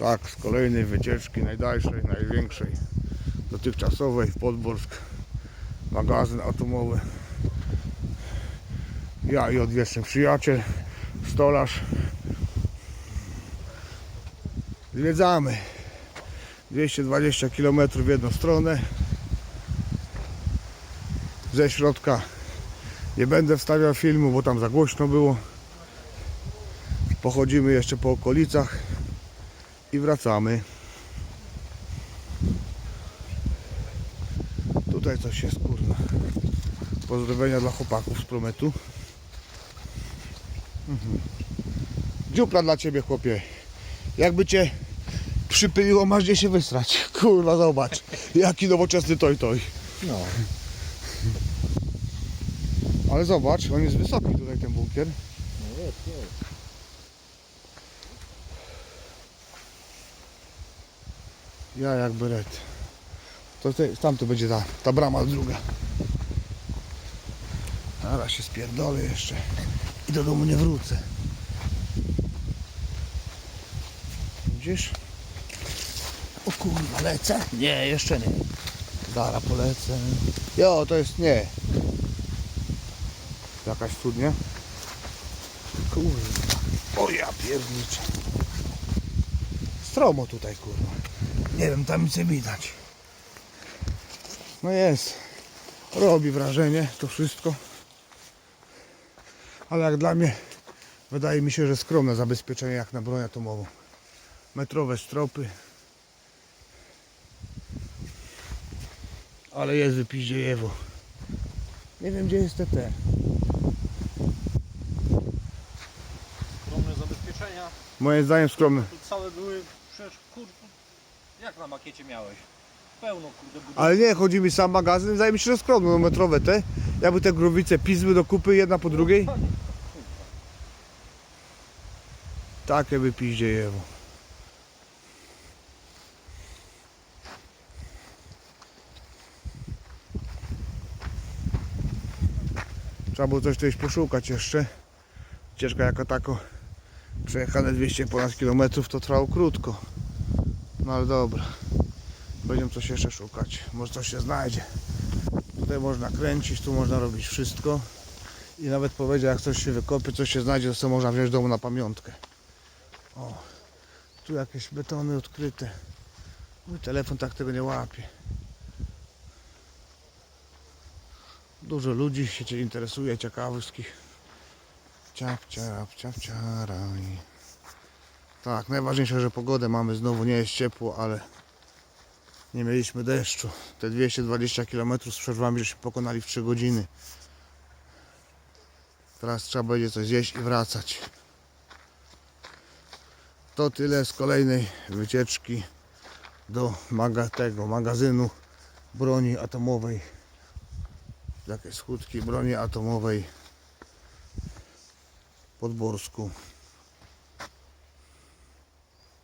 Tak, z kolejnej wycieczki, najdalszej, największej, dotychczasowej w Podborsk. Magazyn atomowy. Ja i odwieczny przyjaciel, stolarz. Zwiedzamy. 220 km w jedną stronę. Ze środka nie będę wstawiał filmu, bo tam za głośno było. Pochodzimy jeszcze po okolicach i wracamy. Tutaj coś jest kurna. Pozdrowienia dla chłopaków z Prometu. Mhm. Dziupla dla ciebie chłopie. Jakby cię przypyliło, masz gdzie się wysrać. Kurwa, zobacz. Jaki nowoczesny toj toj. No. Ale zobacz, on jest wysoki tutaj ten bunkier. No jest, jest. Ja jak beret. To tam to będzie ta, ta brama druga. Zaraz się spierdolę jeszcze. I do domu nie wrócę. Widzisz? O kurwa, lecę? Nie, jeszcze nie. Zara polecę. Jo, to jest nie. Jakaś studnia? Kurwa. O ja pierniczę. Stromo tutaj kurwa. Nie wiem, tam nic nie widać. No jest. Robi wrażenie to wszystko. Ale jak dla mnie wydaje mi się, że skromne zabezpieczenie jak na broń atomową. Metrowe stropy. Ale jest wypiździejewo. Nie wiem gdzie jest TT. Skromne zabezpieczenia. Moim zdaniem skromne. Tu całe były przecież. Jak na makiecie miałeś? Pełno kurde. Ale nie, chodzi mi sam magazyn, mi się, skromne, no metrowe te. Jakby te głowice pizły do kupy jedna po drugiej. Takie wypiździejewo. Trzeba było coś tutaj poszukać jeszcze. Ścieżka jako tako przejechane 200 ponad kilometrów to trwało krótko. No ale dobra. Będziemy coś jeszcze szukać. Może coś się znajdzie. Tutaj można kręcić, tu można robić wszystko. I nawet powiedział, jak coś się wykopie, coś się znajdzie, to sobie można wziąć do domu na pamiątkę. O, tu jakieś betony odkryte. Mój telefon tak tego nie łapie. Dużo ludzi się interesuje, ciekawskich. Ciap, ciap, ciap, ciaraj. Tak, najważniejsze, że pogodę mamy znowu, nie jest ciepło, ale nie mieliśmy deszczu. Te 220 km z przerwami żeśmy pokonali w 3 godziny. Teraz trzeba będzie coś zjeść i wracać. To tyle z kolejnej wycieczki do maga tego magazynu broni atomowej. Jakieś skutki broni atomowej w Podborsku.